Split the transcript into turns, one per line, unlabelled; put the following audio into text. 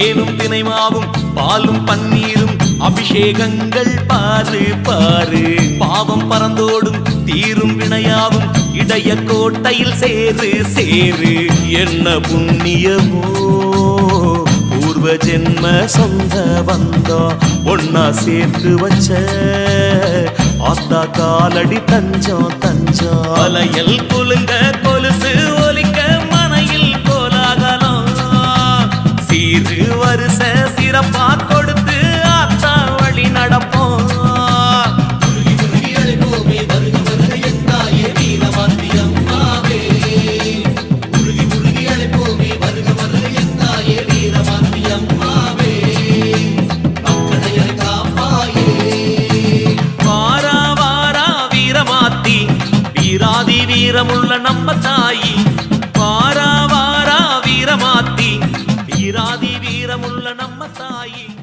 தேனும் தினைமாவும் பாலும் பன்னீரும் அபிஷேகங்கள் பாரு பாரு. பாவம் பறந்தோடும் தீரும் வினையாவும் இடைய கோட்டையில் சேரு சேரு. என்ன புண்ணியமோ? பூர்வ ஜென்ம சொந்த வந்தா ஒன்னா சேர்த்து வச்ச. ஆத்தா காலடி தஞ்சம் தஞ்சம். அலையல் குலுங்க சீரு வருஷ சிறப்பா கொடுத்து ஆத்தா வழி நடப்போம். வீரமுள்ள நம்ம தாயி ನಮ್ಮ ತಾಯಿ